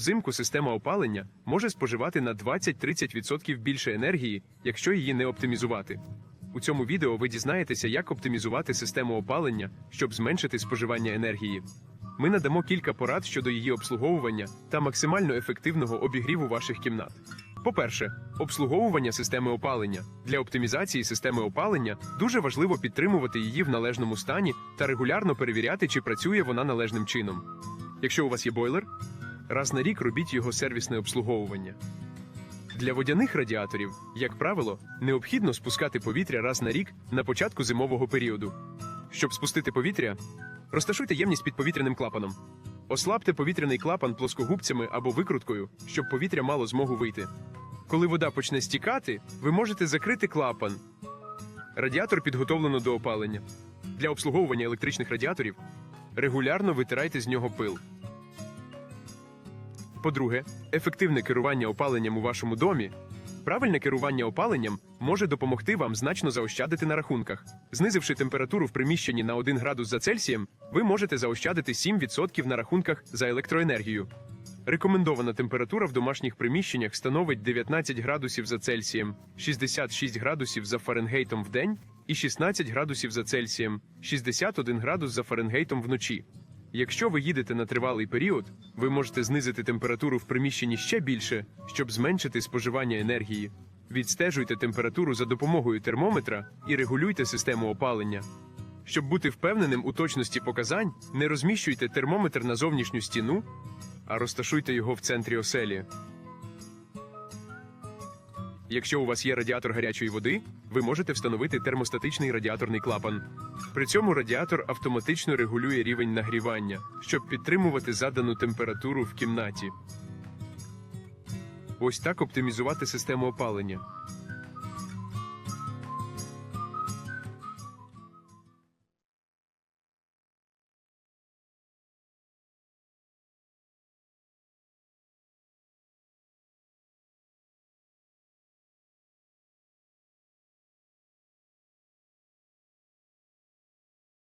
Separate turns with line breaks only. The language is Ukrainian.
Взимку система опалення може споживати на 20-30% більше енергії, якщо її не оптимізувати. У цьому відео ви дізнаєтеся, як оптимізувати систему опалення, щоб зменшити споживання енергії. Ми надамо кілька порад щодо її обслуговування та максимально ефективного обігріву ваших кімнат. По-перше, обслуговування системи опалення. Для оптимізації системи опалення дуже важливо підтримувати її в належному стані та регулярно перевіряти, чи працює вона належним чином. Якщо у вас є бойлер, раз на рік робіть його сервісне обслуговування. Для водяних радіаторів, як правило, необхідно спускати повітря раз на рік на початку зимового періоду. Щоб спустити повітря, розташуйте ємність під повітряним клапаном. Ослабте повітряний клапан плоскогубцями або викруткою, щоб повітря мало змогу вийти. Коли вода почне стікати, ви можете закрити клапан. Радіатор підготовлено до опалення. Для обслуговування електричних радіаторів регулярно витирайте з нього пил. По-друге, ефективне керування опаленням у вашому домі. Правильне керування опаленням може допомогти вам значно заощадити на рахунках. Знизивши температуру в приміщенні на 1 градус за Цельсієм, ви можете заощадити 7% на рахунках за електроенергію. Рекомендована температура в домашніх приміщеннях становить 19 градусів за Цельсієм, 66 градусів за Фаренгейтом в день і 16 градусів за Цельсієм, 61 градус за Фаренгейтом вночі. Якщо ви їдете на тривалий період, ви можете знизити температуру в приміщенні ще більше, щоб зменшити споживання енергії. Відстежуйте температуру за допомогою термометра і регулюйте систему опалення. Щоб бути впевненим у точності показань, не розміщуйте термометр на зовнішню стіну, а розташуйте його в центрі оселі. Якщо у вас є радіатор гарячої води, ви можете встановити термостатичний радіаторний клапан. При цьому радіатор автоматично регулює рівень нагрівання, щоб підтримувати задану температуру в кімнаті. Ось так оптимізувати систему опалення.